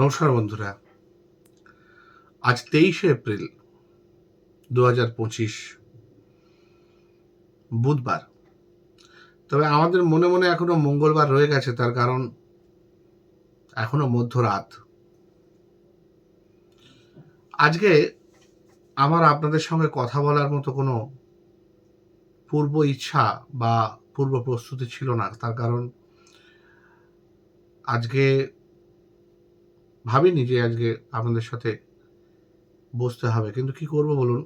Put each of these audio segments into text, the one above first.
নমস্কার বন্ধুরা। আজ তেইশে এপ্রিল দু হাজার পঁচিশ বুধবার। তবে আমাদের মনে মনে এখনও মঙ্গলবার রয়ে গেছে, তার কারণ এখনও মধ্যরাত। আজকে আমার আপনাদের সঙ্গে কথা বলার মতো কোনো পূর্ব ইচ্ছা বা পূর্ব প্রস্তুতি ছিল না, তার কারণ আজকে ভাবিনি যে আজকে আপনাদের সাথে বসতে হবে, কিন্তু কি করব বলুন?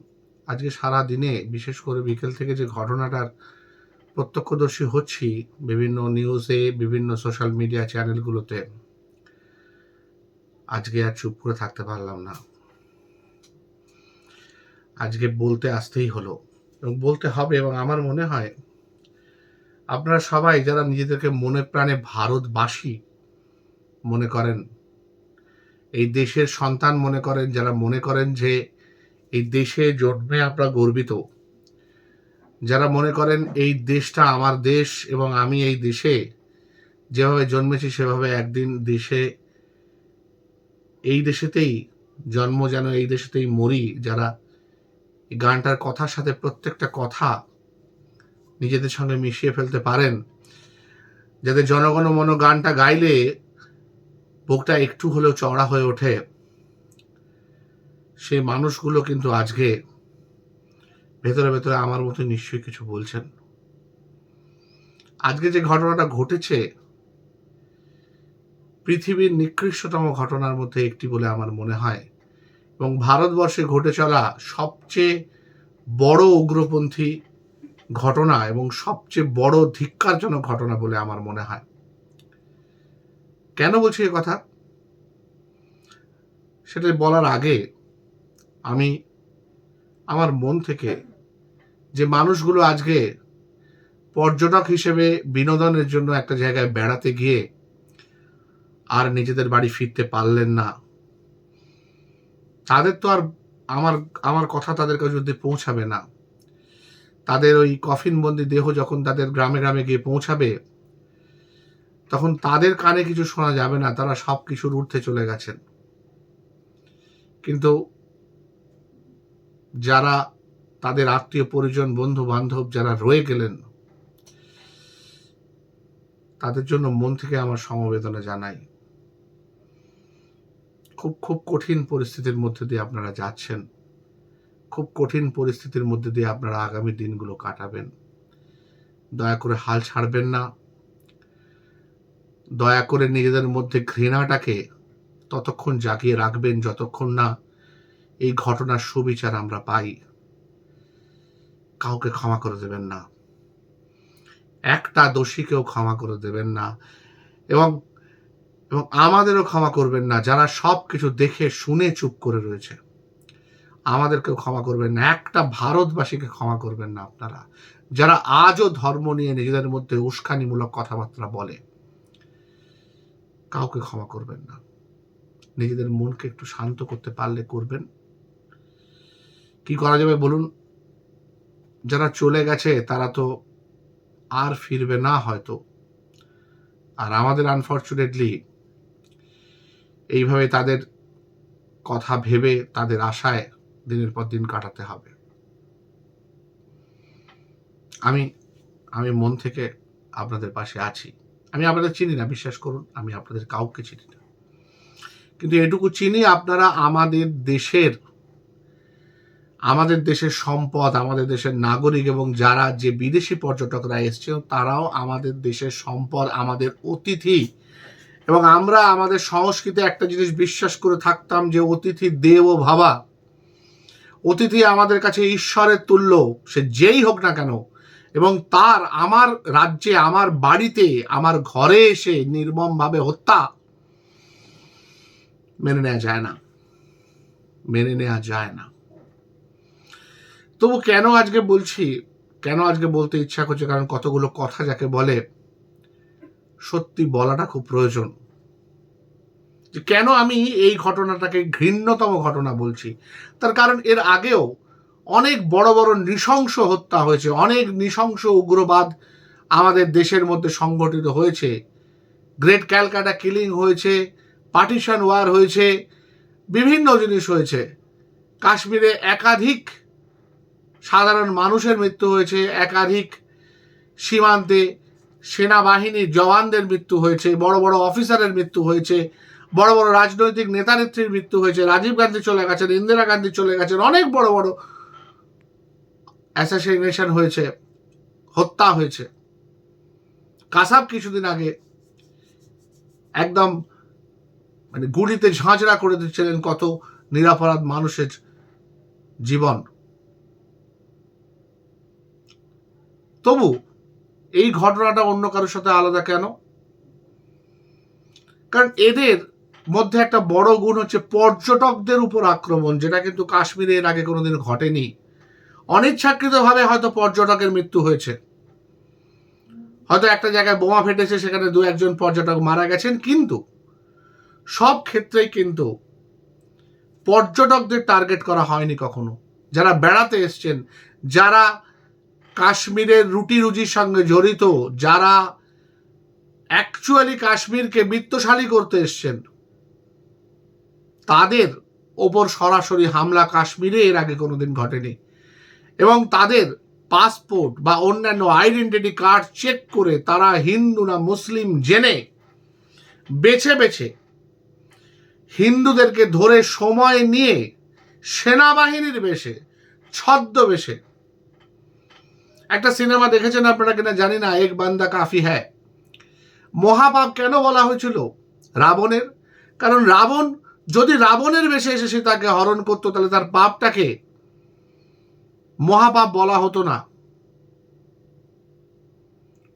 আজকে সারা দিনে, বিশেষ করে বিকেল থেকে যে ঘটনাটার প্রত্যক্ষদর্শী হচ্ছি, বিভিন্ন নিউজে, বিভিন্ন সোশ্যাল মিডিয়া চ্যানেলগুলোতে, আজকে আর চুপ করে থাকতে পারলাম না। আজকে বলতে আসতেই হলো এবং বলতে হবে এবং আমার মনে হয় আপনারা সবাই যারা নিজেদেরকে মনে প্রাণে ভারতবাসী মনে করেন এই দেশের সন্তান মনে করেন, যারা মনে করেন যে এই দেশে জন্মে আমরা গর্বিত। যারা মনে করেন এই দেশটা আমার দেশ এবং আমি এই দেশে যেভাবে জন্মেছি, সেভাবে একদিন দেশে, এই দেশেতেই জন্ম যেন, এই দেশেতেই মরি। যারা এই গানটার কথার সাথে প্রত্যেকটা কথা নিজেদের সঙ্গে মিশিয়ে ফেলতে পারেন যাদের জনগণ মন গানটা গাইলে বুকটা একটু হলেও চড়া হয়ে ওঠে, সেই মানুষগুলো কিন্তু আজকে ভেতরে ভেতরে আমার মতো নিশ্চয়ই কিছু বলছেন। আজকে যে ঘটনাটা ঘটেছে, পৃথিবীর নিকৃষ্টতম ঘটনার মধ্যে একটি বলে আমার মনে হয় এবং ভারতবর্ষে ঘটে চলা সবচেয়ে বড় উগ্রপন্থী ঘটনা এবং সবচেয়ে বড় ধিক্কারজনক ঘটনা বলে আমার মনে হয়। কেন বলছি এ কথা? সেটা বলার আগে আমি আমার মন থেকে যে মানুষগুলো আজকে পর্যটক হিসেবে বিনোদনের জন্য একটা জায়গায় বেড়াতে গিয়ে আর নিজেদের বাড়ি ফিরতে পারলেন না, তাদের তো আর আমার আমার কথা তাদের কাছে যদি পৌঁছাবে না। তাদের ওই কফিনবন্দি দেহ যখন তাদের গ্রামে গ্রামে গিয়ে পৌঁছাবে তখন তাদের কানে কিছু শোনা যাবে না, তারা সব কিছুর ঊর্ধ্বে চলে গেছেন। কিন্তু যারা তাদের আত্মীয় পরিজন বন্ধু বান্ধব যারা রয়ে গেলেন, তাদের জন্য মন থেকে আমার সমবেদনা জানাই। খুব খুব কঠিন পরিস্থিতির মধ্যে দিয়ে আপনারা যাচ্ছেন। খুব কঠিন পরিস্থিতির মধ্যে দিয়ে আপনারা আগামী দিনগুলো কাটাবেন। দয়া করে হাল ছাড়বেন না। দয়া করে নিজেদের মধ্যে ঘৃণাটাকে ততক্ষণ জাগিয়ে রাখবেন যতক্ষণ না এই ঘটনার সুবিচার আমরা পাই। কাউকে ক্ষমা করে দেবেন না। একটা দোষীকেও ক্ষমা করে দেবেন না। এবং এবং আমাদেরও ক্ষমা করবেন না। যারা সব কিছু দেখে, শুনে, চুপ করে রয়েছে, আমাদেরকেও ক্ষমা করবেন না। একটা ভারতবাসীকে ক্ষমা করবেন না আপনারা। যারা আজও ধর্ম নিয়ে নিজেদের মধ্যে উস্কানিমূলক কথাবার্তা বলে কাউকে ক্ষমা করবেন না। নিজেদের মনকে একটু শান্ত করতে পারলে করবেন। কি করা যাবে বলুন? যারা চলে গেছে, তারা তো আর ফিরবে না হয়তো। আর আমাদের আনফর্চুনেটলি এইভাবে তাদের কথা ভেবে, তাদের আশায় দিনের পর দিন কাটাতে হবে। আমি আমি মন থেকে আপনাদের পাশে আছি। আমি আপনাদের চিনি না, বিশ্বাস করুন, আমি আপনাদের কাউকে চিনি না। কিন্তু এটুকু চিনি, আপনারা আমাদের দেশের আমাদের দেশের সম্পদ, আমাদের দেশের নাগরিক এবং যারা যে বিদেশি পর্যটকরা এসছে তারাও আমাদের দেশের সম্পদ, আমাদের অতিথি। এবং আমরা আমাদের সংস্কৃতি একটা জিনিস বিশ্বাস করে থাকতাম যে অতিথি দেব ভাবা। অতিথি আমাদের কাছে ঈশ্বরের তুল্য, সে যেই হোক না কেন এবং তার আমার রাজ্যে, আমার বাড়িতে, আমার ঘরে এসে নির্মমভাবে হত্যা মেনে নেওয়া যায় না। মেনে নেওয়া যায় না। তবু কেন আজকে বলছি, কেন আজকে বলতে ইচ্ছা করছে, কারণ কতগুলো কথা যাকে বলে, সত্যি বলাটা খুব প্রয়োজন। যে কেন আমি এই ঘটনাটাকে ঘৃণ্যতম ঘটনা বলছি? তার কারণ এর আগেও অনেক বড় বড় নৃশংস হত্যা হয়েছে, অনেক নৃশংস উগ্রবাদ আমাদের দেশের মধ্যে সংগঠিত হয়েছে। গ্রেট ক্যালকাটা কিলিং হয়েছে পার্টিশন ওয়ার হয়েছে, বিভিন্ন জিনিস হয়েছে। কাশ্মীরে একাধিক সাধারণ মানুষের মৃত্যু হয়েছে, একাধিক সীমান্তে সেনাবাহিনীর জওয়ানদের মৃত্যু হয়েছে, বড় বড় অফিসারের মৃত্যু হয়েছে, বড় বড় রাজনৈতিক নেতানেত্রীর মৃত্যু হয়েছে, রাজীব গান্ধী চলে গেছেন, ইন্দিরা গান্ধী চলে গেছেন, অনেক বড় বড় অ্যাসাসিনেশন হয়েছে, হত্যা হয়েছে। কাসাব কিছুদিন আগে একদম মানে গুলিতে ঝাঁঝরা করে দিচ্ছিলেন কত নিরাপরাধ মানুষের জীবন। তবু এই ঘটনাটা অন্য কারোর সাথে আলাদা কেন? কারণ এদের মধ্যে একটা বড় গুণ হচ্ছে পর্যটকদের উপর আক্রমণ, যেটা কিন্তু কাশ্মীরে এর আগে কোনোদিন ঘটেনি। অনিচ্ছাকৃতভাবে হয়তো পর্যটকের মৃত্যু হয়েছে। হয়তো একটা জায়গায় বোমা ফেটেছে, সেখানে দু একজন পর্যটক মারা গেছেন, কিন্তু সব ক্ষেত্রেই কিন্তু পর্যটকদের টার্গেট করা হয়নি কখনো। যারা বেড়াতে এসছেন, যারা কাশ্মীরের রুটি রুজির সঙ্গে জড়িত, যারা অ্যাকচুয়ালি কাশ্মীরকে বিত্তশালী করতে এসছেন, তাদের ওপর সরাসরি হামলা কাশ্মীরে এর আগে কোনোদিন ঘটেনি। এবং তাদের পাসপোর্ট বা অন্যান্য আইডেন্টিটি কার্ড চেক করে তারা হিন্দু না মুসলিম জেনে বেছে বেছে হিন্দুদেরকে ধরে সময় নিয়ে সেনাবাহিনীর বেশে, ছদ্মবেশে। একটা সিনেমা দেখেছেন আপনারা কিনা জানি না, এক বান্দা কাফি হ্যায় মহাপাপ কেন বলা হয়েছিল? রাবণের। কারণ রাবণ, যদি রাবণের বেশে এসে সে তাকে হরণ করতো, তাহলে তার পাপটাকে মহাপাপ বলা হতো না।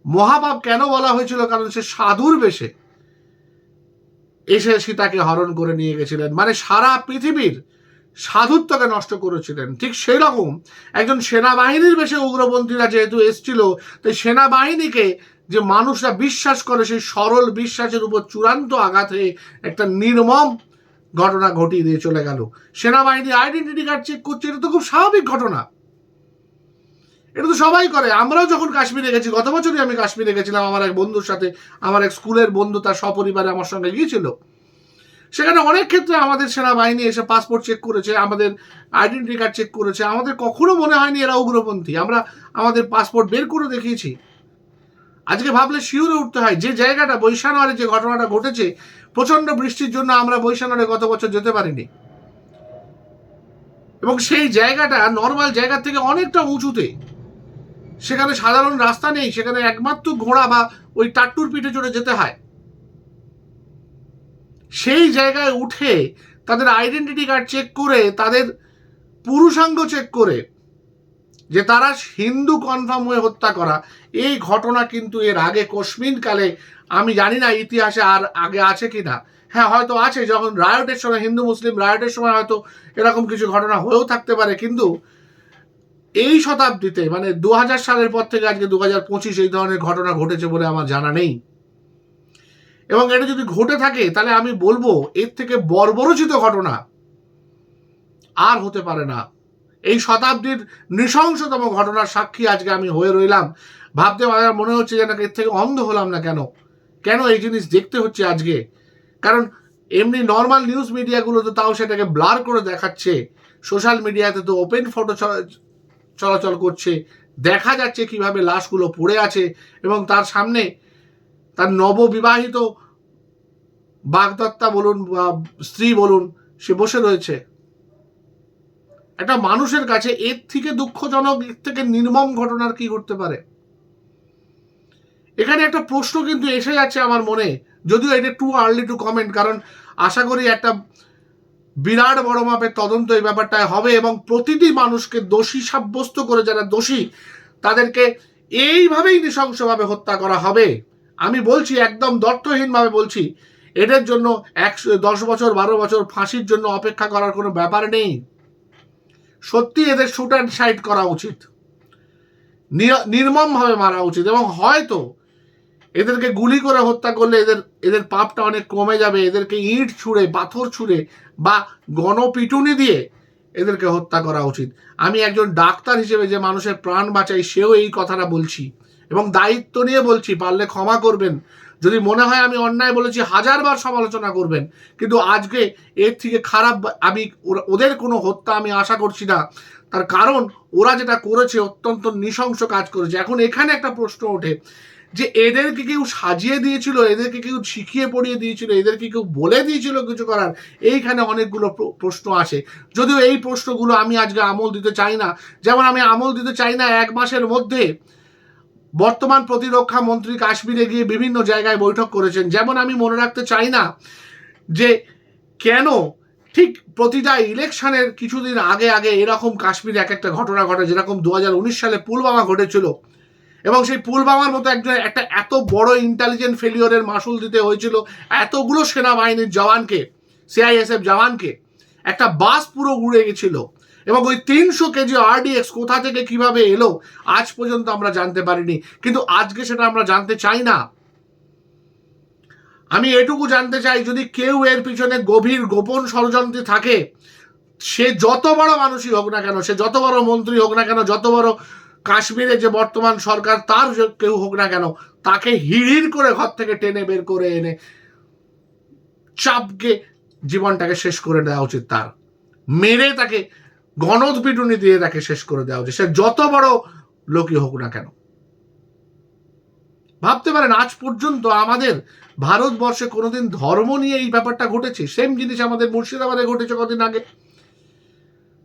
মহাপাপ কেন বলা হয়েছিল? কারণ সে সাধুর বেশে এসে সীতাকে হরণ করে নিয়ে গেছিলেন। মানে সারা পৃথিবীর সাধুত্বকে নষ্ট করেছিলেন। ঠিক সেই রকম একজন সেনাবাহিনীর বেশে উগ্রপন্থীরা যেহেতু এসছিল, তাই সেনাবাহিনীকে যে মানুষরা বিশ্বাস করে, সেই সরল বিশ্বাসের উপর চূড়ান্ত আঘাতে একটা নির্মম ঘটনা ঘটিয়ে দিয়ে চলে গেল। সেনাবাহিনী আইডেন্টিটি কার্ড চেক করছে, এটা তো খুব স্বাভাবিক ঘটনা। এটা তো সবাই করে। আমরাও যখন কাশ্মীরে গেছি, গত বছরই আমি কাশ্মীরে গেছিলাম আমার এক বন্ধুর সাথে। আমার এক স্কুলের বন্ধু তার সপরিবারে আমার সঙ্গে গিয়েছিল। সেখানে অনেক ক্ষেত্রে আমাদের সেনাবাহিনী এসে পাসপোর্ট চেক করেছে, আমাদের আইডেন্টি কার্ড চেক করেছে। আমাদের কখনো মনে হয়নি এরা উগ্রপন্থী। আমরা আমাদের পাসপোর্ট বের করে দেখিয়েছি। আজকে ভাবলে শিউরে উঠতে হয়, যে জায়গাটা বৈশানোয়ারে যে ঘটনাটা ঘটেছে প্রচণ্ড বৃষ্টির জন্য আমরা বৈশানোয়ারে গত বছর যেতে পারিনি। এবং সেই জায়গাটা নর্মাল জায়গা থেকে অনেকটা উঁচুতে। সেখানে সাধারণ রাস্তা নেই, সেখানে একমাত্র ঘোড়া বা ওই টাট্টুর পিঠে চড়ে যেতে হয়। সেই জায়গায় উঠে তাদের আইডেন্টিটি কার্ড চেক করে, তাদের পুরুষাঙ্গ চেক করে যে তারা হিন্দু কনফার্ম হয়ে হত্যা করা। এই ঘটনা কিন্তু এর আগে কালে আমি জানি না ইতিহাসে আর আগে আছে কি না হ্যাঁ হয়তো আছে, যখন রায়টের সময়, হিন্দু, মুসলিম রায়টের সময় হয়তো এরকম কিছু ঘটনা হয়েও থাকতে পারে, কিন্তু এই শতাব্দীতে মানে দু হাজার সালের পর থেকে আজকে দু হাজার পঁচিশ এই ধরনের ঘটনা ঘটেছে বলে আমার জানা নেই। এবং এটা যদি ঘটে থাকে, তাহলে আমি বলব, এর থেকে বর্বরচিত ঘটনা আর হতে পারে না। এই শতাব্দীর নৃশংসতম ঘটনার সাক্ষী আজকে আমি হয়ে রইলাম। ভাবতে আমার মনে হচ্ছে যেন এর থেকে অন্ধ হলাম না কেন? কেন এই জিনিস দেখতে হচ্ছে আজকে? কারণ এমনি নর্মাল নিউজ মিডিয়াগুলো তো তাও সেটাকে ব্লার করে দেখাচ্ছে। সোশ্যাল মিডিয়াতে তো ওপেন ফটো চলাচল করছে, দেখা যাচ্ছে কীভাবে লাশগুলো পড়ে আছে এবং তার সামনে তার নববিবাহিত বাগদত্তা বলুন বা স্ত্রী বলুন, সে বসে রয়েছে। একটা মানুষের কাছে এর থেকে দুঃখজনক, এর থেকে নির্মম ঘটনার কি ঘটতে পারে? এখানে একটা প্রশ্ন কিন্তু এসে যাচ্ছে আমার মনে, যদিও এটা টু আর্লি টু কমেন্ট কারণ আশা করি একটা বিরাট বড় মাপের তদন্ত এই ব্যাপারটায় হবে এবং প্রতিটি মানুষকে দোষী সাব্যস্ত করে যারা দোষী, তাদেরকে এইভাবেই নৃশংসভাবে হত্যা করা হবে। আমি বলছি, একদম দর্থহীনভাবে বলছি, এদের জন্য একশো, দশ বছর, বারো বছর ফাঁসির জন্য অপেক্ষা করার কোনো ব্যাপার নেই। সত্যি এদের শুট অ্যান্ড সাইড করা উচিত। নির্মমভাবে মারা উচিত এবং হয়তো এদেরকে গুলি করে হত্যা করলে এদের এদের পাপটা অনেক কমে যাবে, এদেরকে ইট ছুঁড়ে, পাথর ছুঁড়ে বা গণপিটুনি দিয়ে এদেরকে হত্যা করা উচিত। আমি একজন ডাক্তার হিসেবে যে মানুষের প্রাণ বাঁচাই, সেও এই কথাটা বলছি এবং দায়িত্ব নিয়ে বলছি, পারলে ক্ষমা করবেন। যদি মনে হয় আমি অন্যায় বলেছি, হাজারবার সমালোচনা করবেন। কিন্তু আজকে এর থেকে খারাপ আমি ওদের কোনো হত্যা আমি আশা করছি না। তার কারণ, ওরা যেটা করেছে, অত্যন্ত নৃশংস কাজ করেছে। এখন এখানে একটা প্রশ্ন ওঠে। যে এদেরকে কেউ সাজিয়ে দিয়েছিল, এদেরকে কেউ শিখিয়ে পড়িয়ে দিয়েছিল, এদেরকে কেউ বলে দিয়েছিল কিছু করার, এইখানে অনেকগুলো প্র- প্রশ্ন আসে। যদিও এই প্রশ্নগুলো আমি আজকে আমল দিতে চাই না। যেমন আমি আমল দিতে চাই না এক মাসের মধ্যে বর্তমান প্রতিরক্ষা মন্ত্রী কাশ্মীরে গিয়ে বিভিন্ন জায়গায় বৈঠক করেছেন। যেমন আমি মনে রাখতে চাই না যে কেন ঠিক প্রতিটা ইলেকশনের কিছুদিন আগে আগে এরকম কাশ্মীরে এক একটা ঘটনা ঘটে। যেরকম দু হাজার উনিশ সালে পুলবামা ঘটেছিল। এবং সেই পুলবামার মতো একজন, একটা এত বড় ইন্টেলিজেন্ট ফেলিওরের মাসুল দিতে হয়েছিল, এতগুলো সেনাবাহিনীর জওয়ানকে সিআইএসএফ জওয়ানকে, একটা বাস পুরো উড়ে গেছিল। এবং ওই তিনশো কেজি আরডিএক্স কোথা থেকে কীভাবে এলো, আজ পর্যন্ত আমরা জানতে পারিনি। কিন্তু আজকে সেটা আমরা জানতে চাই না। আমি এটুকু জানতে চাই, যদি কেউ এর পিছনে গভীর গোপন ষড়যন্ত্রে থাকে, সে যত বড় মানুষই হোক না কেন, সে যত বড় মন্ত্রী হোক না কেন, যত বড় কাশ্মীরে যে বর্তমান সরকার, তার কেউ হোক না কেন, তাকে হিড়ির করে ঘর থেকে টেনে বের করে এনে চাপকে জীবনটাকে শেষ করে দেওয়া উচিত তার। মেরে তাকে গণদপিটুনি দিয়ে তাকে শেষ করে দেওয়া উচিত। সে যত বড় লোকই হোক না কেন। ভাবতে পারেন, আজ পর্যন্ত আমাদের ভারতবর্ষে কোনোদিন ধর্ম নিয়ে এই ব্যাপারটা ঘটেছে? সেম জিনিস আমাদের মুর্শিদাবাদে ঘটেছে কদিন আগে।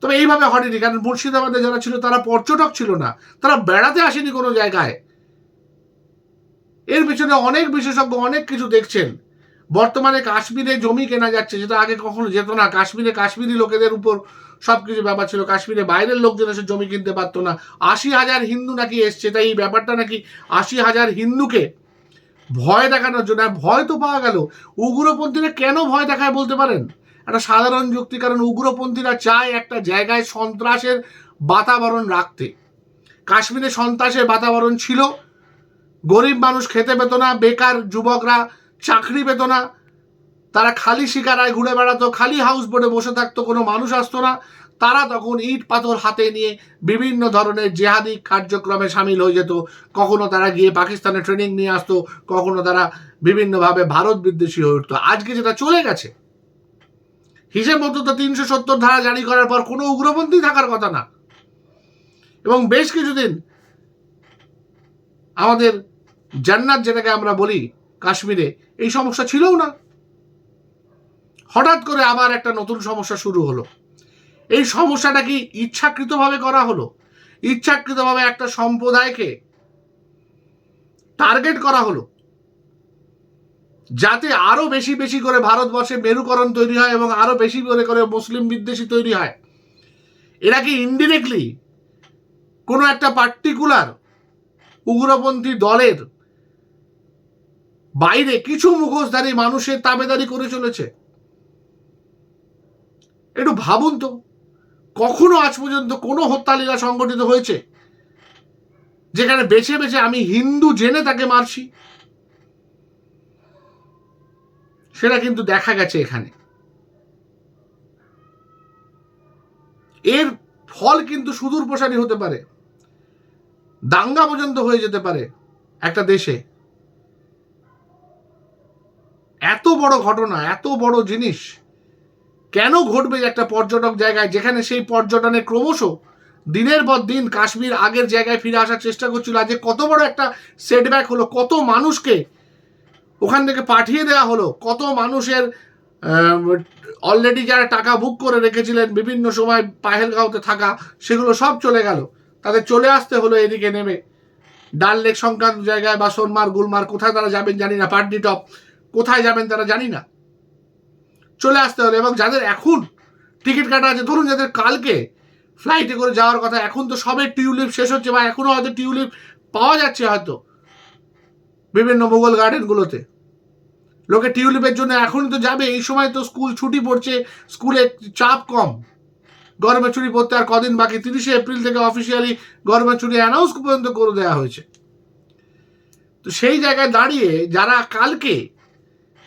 তবে এইভাবে হয়নি, কারণ মুর্শিদাবাদে যারা ছিল তারা পর্যটক ছিল না। তারা বেড়াতে আসেনি কোনো জায়গায়। এর পিছনে অনেক বিশেষজ্ঞ অনেক কিছু দেখছেন। বর্তমানে কাশ্মীরে জমি কেনা যাচ্ছে যেটা আগে কখনো যেত না। কাশ্মীরে কাশ্মীরি লোকেদের উপর সব কিছু ব্যাপার ছিল। কাশ্মীরে বাইরের লোকজন এসে জমি কিনতে পারতো না। আশি হাজার হিন্দু নাকি এসছে, তাই এই ব্যাপারটা নাকি আশি হাজার হিন্দুকে ভয় দেখানোর জন্য। ভয় তো পাওয়া গেল। উগ্রপন্থীরা কেন ভয় দেখায় বলতে পারেন? একটা সাধারণ যুক্তি, কারণ উগ্রপন্থীরা চায় একটা জায়গায় সন্ত্রাসের বাতাবরণ রাখতে। কাশ্মীরে সন্ত্রাসের বাতাবরণ ছিল। গরিব মানুষ খেতে পেত না, বেকার যুবকরা চাকরি পেত না। তারা খালি শিকারায় ঘুরে বেড়াতো, খালি হাউস বোটে বসে থাকতো, কোনো মানুষ আসতো না। তারা তখন ইট পাথর হাতে নিয়ে বিভিন্ন ধরনের জেহাদি কার্যক্রমে সামিল হয়ে যেত। কখনো তারা গিয়ে পাকিস্তানে ট্রেনিং নিয়ে আসতো, কখনো তারা বিভিন্নভাবে ভারত বিদ্বেষী হয়ে উঠতো। আজকে যেটা চলে গেছে হিসেব মতো তো তিনশো সত্তর ধারা জারি করার পর কোনো উগ্রপন্থী থাকার কথা না। এবং বেশ কিছুদিন আমাদের জান্নাত যেটাকে আমরা বলি কাশ্মীরে, এই সমস্যা ছিলও না। হঠাৎ করে আবার একটা নতুন সমস্যা শুরু হলো। এই সমস্যাটা কি ইচ্ছাকৃতভাবে করা হলো? ইচ্ছাকৃতভাবে একটা সম্প্রদায়কে টার্গেট করা হলো? যাতে আরও বেশি বেশি করে ভারতবর্ষে মেরুকরণ তৈরি হয় এবং আরও বেশি করে করে মুসলিম বিদ্বেষী তৈরি হয়। এরা কি ইনডিরেক্টলি কোনো একটা পার্টিকুলার উগ্রপন্থী দলের বাইরে কিছু মুখোশধারী মানুষের তাবেদারি করে চলেছে? একটু ভাবুন তো, কখনো আজ পর্যন্ত কোনো হত্যালীলা সংগঠিত হয়েছে, যেখানে বেছে বেছে আমি হিন্দু জেনে তাকে মারছি? সেটা কিন্তু দেখা গেছে এখানে। এর ফল কিন্তু সুদূর প্রসারী হতে পারে। দাঙ্গা পর্যন্ত হয়ে যেতে পারে একটা দেশে। এত বড় ঘটনা, এত বড় জিনিস, কেন ঘটবে একটা পর্যটক জায়গায় যেখানে সেই পর্যটনে ক্রমশ দিনের পর দিন কাশ্মীর আগের জায়গায় ফিরে আসার চেষ্টা করছিল আজকে কত বড় একটা সেটব্যাক হলো, কত মানুষকে ওখান থেকে পাঠিয়ে দেওয়া হলো। কত মানুষের অলরেডি যারা টাকা বুক করে রেখেছিলেন, বিভিন্ন সময় পাহেলগাঁওতে থাকা, সেগুলো সব চলে গেল। তাদের চলে আসতে হলো এদিকে নেমে। ডাল লেক সংক্রান্ত জায়গায় বা সোনমার, গুলমার, কোথায় তারা যাবেন জানি না পাটনি টপ, কোথায় যাবেন তারা জানি না। চলে আসতে হলো এবং যাদের এখন টিকিট কাটা আছে, ধরুন যাদের কালকে ফ্লাইটে করে যাওয়ার কথা, এখন তো সবে টিউলিপ শেষ হচ্ছে বা এখনও হয়তো টিউলিপ পাওয়া যাচ্ছে হয়তো। বিভিন্ন মোগল গার্ডেনগুলোতে। লোকে টিউলিপের জন্য এখনই তো যাবে, এই সময় তো স্কুল ছুটি পড়ছে, স্কুলে চাপ কম। গরমের ছুটি পড়তে আর কদিন বাকি? তিরিশে এপ্রিল থেকে অফিসিয়ালি গরমের ছুটি অ্যানাউন্স পর্যন্ত করে দেওয়া হয়েছে। তো সেই জায়গায় দাঁড়িয়ে যারা কালকে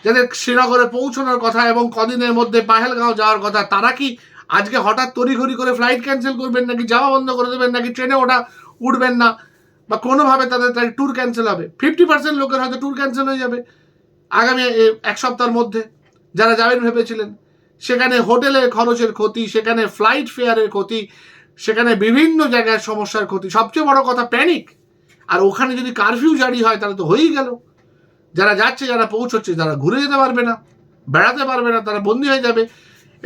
যাদের শ্রীনগরে পৌঁছানোর কথা এবং কদিনের মধ্যে পাহেলগাঁও যাওয়ার কথা, তারা কি আজকে হঠাৎ তড়িঘড়ি করে ফ্লাইট ক্যান্সেল করবেন নাকি যাওয়া বন্ধ করে দেবেন নাকি ট্রেনে ওটা উঠবেন না? বা কোনোভাবে তাদের তাদের ট্যুর ক্যান্সেল হবে। ফিফটি পার্সেন্ট লোকের হয়তো ট্যুর ক্যান্সেল হয়ে যাবে আগামী এক সপ্তাহের মধ্যে। যারা যাবেন ভেবেছিলেন, সেখানে হোটেলের খরচের ক্ষতি, সেখানে ফ্লাইট ফেয়ারের ক্ষতি, সেখানে বিভিন্ন জায়গায় সমস্যার ক্ষতি। সবচেয়ে বড় কথা প্যানিক আর ওখানে যদি কারফিউ জারি হয়, তাহলে তো হয়েই গেল। যারা যাচ্ছে, যারা পৌঁছচ্ছে, তারা ঘুরে যেতে পারবে না, বেড়াতে পারবে না, তারা বন্দী হয়ে যাবে।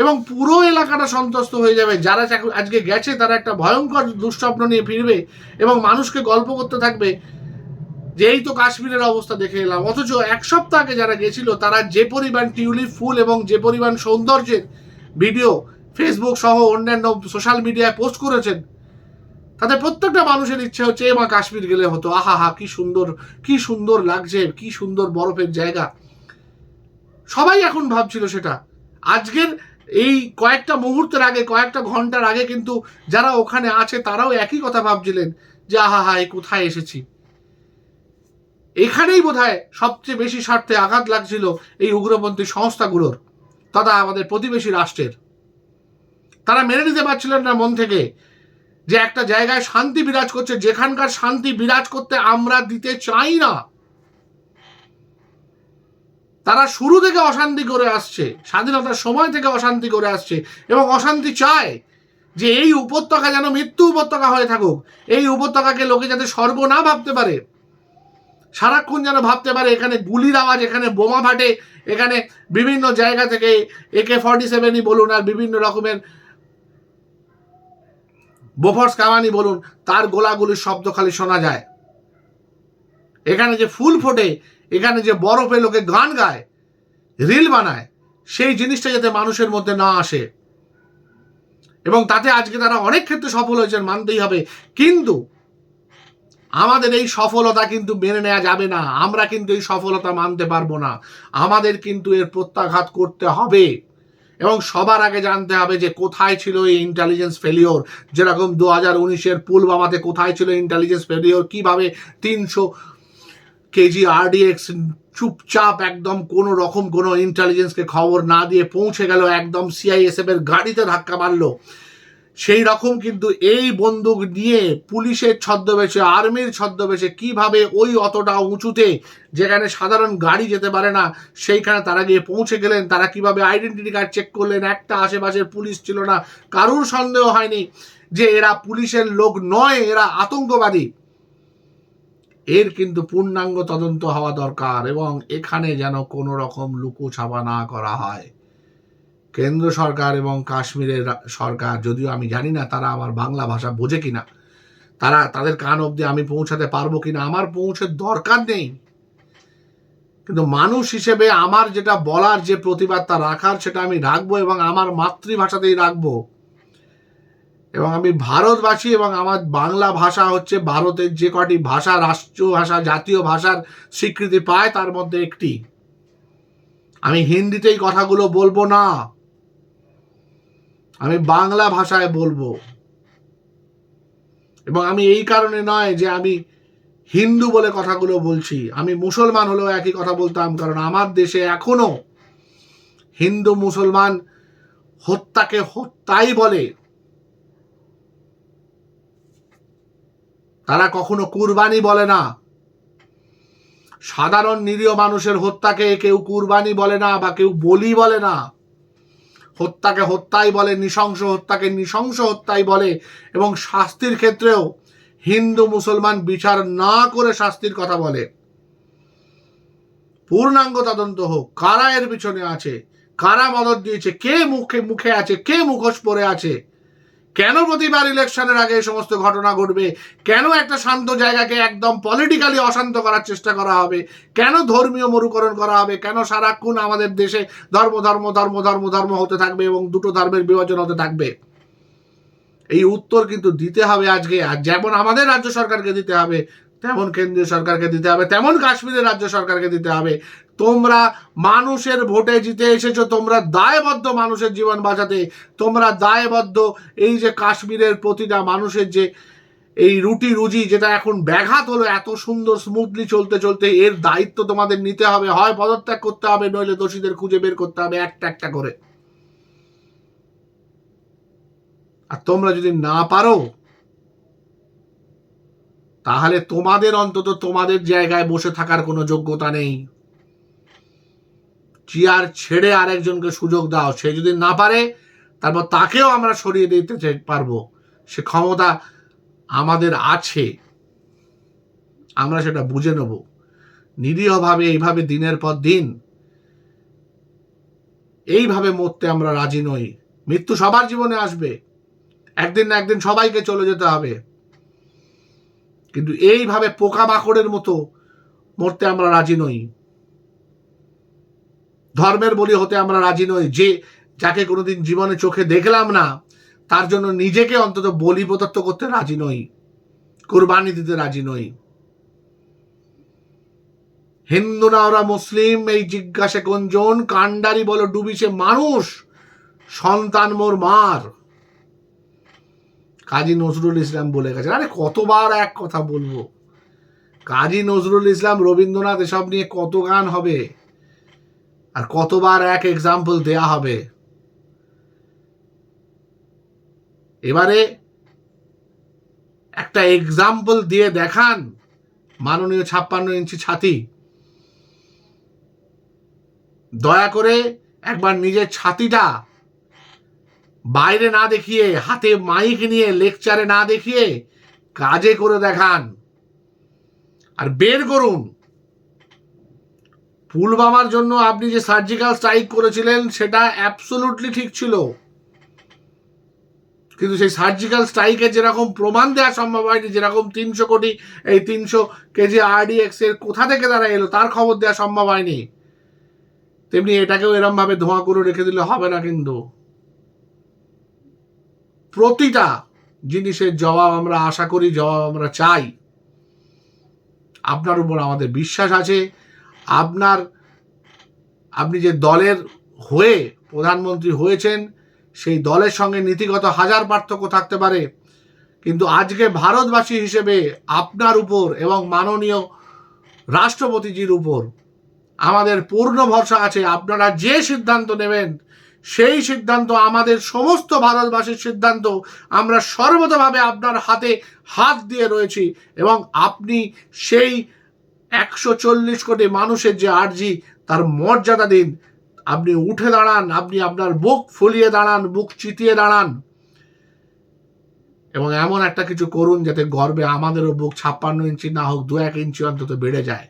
এবং পুরো এলাকাটা সন্তুষ্ট হয়ে যাবে। যারা আজকে গেছে, তারা একটা ভয়ঙ্কর দুঃস্বপ্ন নিয়ে ফিরবে এবং মানুষকে গল্প করতে থাকবে। যে এই তো কাশ্মীরের অবস্থা দেখে এলাম। অথচ এক সপ্তাহ আগে যারা গেছিল, তারা যে পরিমাণ টিউলিপ, ফুল এবং যে পরিমাণ সৌন্দর্যের ভিডিও ফেসবুক সহ অন্যান্য সোশ্যাল মিডিয়ায় পোস্ট করেছেন, তাতে প্রত্যেকটা মানুষের ইচ্ছে হচ্ছে, এ মা, কাশ্মীর গেলে হতো। আহা হা, কি সুন্দর কি সুন্দর লাগছে, কি সুন্দর বরফের জায়গা। সবাই এখন ভাবছিল সেটা। আজকের এই কয়েকটা মুহূর্তের আগে, কয়েকটা ঘণ্টার আগে কিন্তু যারা ওখানে আছে, তারাও একই কথা ভাবছিলেন যে, আহা হা কোথায় এসেছি? এখানেই বোধহয় সবচেয়ে বেশি স্বার্থে আঘাত লাগছিল এই উগ্রপন্থী সংস্থাগুলোর, তথা আমাদের প্রতিবেশী রাষ্ট্রের। তারা মেনে নিতে পারছিলেন না মন থেকে যে একটা জায়গায় শান্তি বিরাজ করছে, যেখানকার শান্তি বিরাজ করতে আমরা দিতে চাই না। তারা শুরু থেকে অশান্তি করে আসছে, স্বাধীনতার সময় থেকে অশান্তি করে আসছে এবং অশান্তি চায় যে এই উপত্যকা যেন মৃত্যু উপত্যকা হয়ে থাকুক, এই উপত্যকাকে লোকে যাতে স্বর্গ না ভাবতে পারে। সারাক্ষণ যেন ভাবতে পারে, এখানে গুলির আওয়াজ, এখানে বোমা ফাটে, এখানে বিভিন্ন জায়গা থেকে একে ফর্টি সেভেনই বলুন আর বিভিন্ন রকমের বোফর্স কামানি বলুন, তার গোলাগুলির শব্দ খালি শোনা যায়। এখানে যে ফুল ফোটে এখানে যে বরফে লোকে গান গায়, রিল বানায়, সেই জিনিসটা যাতে মানুষের মধ্যে না আসে। এবং তাতে আজকে তারা অনেক ক্ষেত্রে সফল হয়েছেন, মানতেই হবে। কিন্তু আমাদের এই সফলতা কিন্তু মেনে নেওয়া যাবে না। আমরা কিন্তু এই সফলতা মানতে পারব না। আমাদের কিন্তু এর প্রত্যাঘাত করতে হবে। এবং সবার আগে জানতে হবে যে কোথায় ছিল এই ইন্টেলিজেন্স ফেলিওর যেরকম দু হাজার উনিশের পুলবামাতে কোথায় ছিল ইন্টেলিজেন্স ফেলিওর কীভাবে তিনশো কেজি আরডিএক্স চুপচাপ একদম কোনো রকম কোনো ইন্টেলিজেন্সকে খবর না দিয়ে পৌঁছে গেল, একদম সিআইএসএফ এর গাড়িতে ধাক্কা মারলো। সেই রকম কিন্তু এই বন্দুক নিয়ে পুলিশের ছদ্মবেশে, আর্মির ছদ্মবেশে কীভাবে ওই অতটা উঁচুতে, যেখানে সাধারণ গাড়ি যেতে পারে না, সেইখানে তারা গিয়ে পৌঁছে গেলেন, তারা কীভাবে আইডেন্টিটি কার্ড চেক করলেন, একটা আশেপাশের পুলিশ ছিল না, কারুর সন্দেহ হয়নি যে এরা পুলিশের লোক নয়, এরা আতঙ্কবাদী। এর কিন্তু পূর্ণাঙ্গ তদন্ত হওয়া দরকার এবং এখানে যেন কোনো রকম লুকোছাপা না করা হয়। কেন্দ্র সরকার এবং কাশ্মীরের সরকার, যদিও আমি জানি না তারা আমার বাংলা ভাষা বোঝে কিনা, তারা তাদের কান অবধি আমি পৌঁছাতে পারব কিনা, আমার পৌঁছে দরকার নেই। কিন্তু মানুষ হিসেবে আমার যেটা বলার, যে প্রতিবাদটা রাখার, সেটা আমি রাখব এবং আমার মাতৃভাষাতেই রাখব। এবং আমি ভারতবাসী এবং আমার বাংলা ভাষা হচ্ছে ভারতের যে কটি ভাষা রাষ্ট্রীয় ভাষা জাতীয় ভাষার স্বীকৃতি পায় তার মধ্যে একটি। আমি হিন্দিতেই কথাগুলো বলব না। আমি বাংলা ভাষায় বলব। এবং আমি এই কারণে নয় যে আমি হিন্দু বলে কথাগুলো বলছি। আমি মুসলমান হলেও একই কথা বলতাম, কারণ আমার দেশে এখনও হিন্দু মুসলমান হত্যাকে হত্যাই বলে। তারা কখনো কুরবানি বলে না। সাধারণ নিরীহ মানুষের হত্যাকে কেউ কুরবানি বলে না বা কেউ বলি বলে না। হত্যাকে হত্যাই বলে, নৃশংস হত্যাকে নৃশংস হত্যাই বলে এবং শাস্তির ক্ষেত্রেও হিন্দু মুসলমান বিচার না করে শাস্তির কথা বলে। পূর্ণাঙ্গ তদন্ত হোক, কারা এর পিছনে আছে, কারা মদত দিয়েছে, কে মুখে মুখে আছে, কে মুখোশ পরে আছে কেন প্রতিবার ইলেকশনের আগে এই সমস্ত ঘটনা ঘটবে? কেন একটা শান্ত জায়গাকে একদম পলিটিক্যালি অশান্ত করার চেষ্টা করা হবে? কেন ধর্মীয় মরুকরণ করা হবে? কেন সারাক্ষণ আমাদের দেশে ধর্ম ধর্ম ধর্ম ধর্ম ধর্ম হতে থাকবে এবং দুটো ধর্মের বিভাজন হতে থাকবে? এই উত্তর কিন্তু দিতে হবে আজকে। আর যেমন আমাদের রাজ্য সরকারকে দিতে হবে, তেমন কেন্দ্রীয় সরকারকে দিতে হবে, তেমন কাশ্মীরের রাজ্য সরকারকে দিতে হবে। তোমরা মানুষের ভোটে জিতে এসেছ, তোমরা দায়বদ্ধ মানুষের জীবন বাঁচাতে, তোমরা দায়বদ্ধ এই যে কাশ্মীরের প্রতিটা মানুষের যে এই রুটি রুজি যেটা এখন ব্যাঘাত হলো, এত সুন্দর স্মুথলি চলতে চলতে এর দায়িত্ব তোমাদের নিতে হবে, হয় পদত্যাগ করতে হবে, নইলে দোষীদের খুঁজে বের করতে হবে একটা একটা করে। আর তোমরা যদি না পারো, তাহলে তোমাদের অন্তত তোমাদের জায়গায় বসে থাকার কোনো যোগ্যতা নেই। চেয়ার ছেড়ে আরেকজনকে সুযোগ দাও। সে যদি না পারে, তারপর তাকেও আমরা সরিয়ে দিতে পারব। সে ক্ষমতা আমাদের আছে। আমরা সেটা বুঝে নেব। নিরীহভাবে এইভাবে দিনের পর দিন, এইভাবে মরতে আমরা রাজি নই। মৃত্যু সবার জীবনে আসবে। একদিন না একদিন সবাইকে চলে যেতে হবে। কিন্তু এইভাবে পোকামাকড়ের মতো মরতে আমরা রাজি নই। ধর্মের বলি হতে আমরা রাজি নই, যে যাকে কোনোদিন জীবনে চোখে দেখলাম না, তার জন্য নিজেকে অন্তত বলি প্রদত্ত করতে রাজি নই, কোরবানি দিতে রাজি নই। হিন্দু না ওরা মুসলিম, এই জিজ্ঞাসা কোনজন কান্ডারি বলো ডুবিছে মানুষ, সন্তান মোর মার। কাজী নজরুল ইসলাম বলে গেছেন, আরে কতবার এক কথা বলব। কাজী নজরুল ইসলাম, রবীন্দ্রনাথ, এসব নিয়ে কত গান হবে? আর কতবার এক এক্সাম্পল দেয়া হবে? এবারে একটা এক্সাম্পল দিয়ে দেখান, মাননীয় ছাপ্পান্ন ইঞ্চি ছাতি। দয়া করে একবার নিজের ছাতিটা বাইরে না দেখিয়ে, হাতে মাইক নিয়ে লেকচারে না দেখিয়ে, কাজে করে দেখান। আর বের করুন। পুলবামার জন্য আপনি যে সার্জিক্যাল স্ট্রাইক করেছিলেন, সেটা অ্যাবসোলুটলি ঠিক ছিল। কিন্তু সেই সার্জিক্যাল স্ট্রাইকের যেরকম প্রমাণ দেওয়া সম্ভব হয়নি, যেরকম তিনশো কোটি, এই তিনশো কেজি আরডিএক্স এর কোথা থেকে তারা এলো, তার খবর দেওয়া সম্ভব হয়নি। তেমনি এটাকেও এরম ভাবে ধোঁয়া করে রেখে দিলে হবে না কিন্তু। প্রতিটা জিনিসের জবাব আমরা আশা করি, জবাব আমরা চাই। আপনার উপর আমাদের বিশ্বাস আছে। আপনার, আপনি যে দলের হয়ে প্রধানমন্ত্রী হয়েছেন, সেই দলের সঙ্গে নীতিগত হাজার পার্থক্য থাকতে পারে, কিন্তু আজকে ভারতবাসী হিসেবে আপনার উপর এবং মাননীয় রাষ্ট্রপতিজির উপর আমাদের পূর্ণ ভরসা আছে, আপনারা যে সিদ্ধান্ত নেবেন, সেই সিদ্ধান্ত, আমাদের সমস্ত ভারতবাসীর সিদ্ধান্ত, আমরা সর্বতভাবে আপনার হাতে হাত দিয়ে রয়েছি এবং আপনি সেই একশো চল্লিশ কোটি মানুষের যে আর্জি, তার মর্যাদা দিন। আপনি উঠে দাঁড়ান, আপনি আপনার বুক ফুলিয়ে দাঁড়ান, বুক চিতিয়ে দাঁড়ান। এবং এমন একটা কিছু করুন যাতে গর্বে আমাদেরও বুক ছাপ্পান্ন ইঞ্চি না হোক, দু এক ইঞ্চি অন্তত বেড়ে যায়।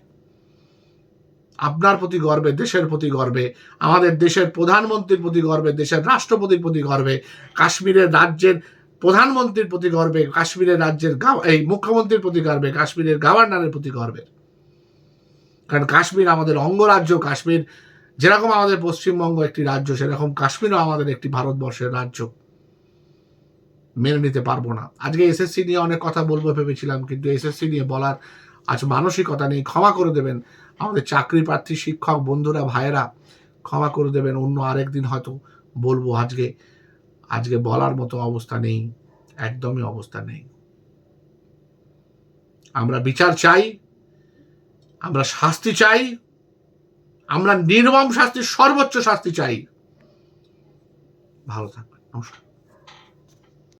আপনার প্রতি গর্বে, দেশের প্রতি গর্বে, আমাদের দেশের প্রধানমন্ত্রীর প্রতি গর্বে, দেশের রাষ্ট্রপতির প্রতি গর্বে, কাশ্মীরের রাজ্যের প্রধানমন্ত্রীর প্রতি গর্বে, কাশ্মীরের রাজ্যের এই মুখ্যমন্ত্রীর প্রতি গর্বে, কাশ্মীরের গভর্নরের প্রতি গর্বে। কারণ কাশ্মীর আমাদের অঙ্গরাজ্য, কাশ্মীর যেরকম আমাদের পশ্চিমবঙ্গ একটি রাজ্য, সেরকম কাশ্মীরও আমাদের একটি ভারতবর্ষের রাজ্য। মেনে নিতে পারব না। আজকে এসএসসি নিয়ে অনেক কথা বলব ভেবেছিলাম, কিন্তু এসএসসি নিয়ে বলার আজ মানসিকতা নেই। ক্ষমা করে দেবেন আমাদের চাকরি প্রার্থী, শিক্ষক, বন্ধুরা, ভাইয়েরা। ক্ষমা করে দেবেন, অন্য আরেক দিন হয়তো বলব আজকে। আজকে বলার মতো অবস্থা নেই, একদমই অবস্থা নেই। আমরা বিচার চাই আমরা শাস্তি চাই আমরা নির্মম শাস্তি সর্বোচ্চ শাস্তি চাই। ভালো থাকবেন নমস্কার।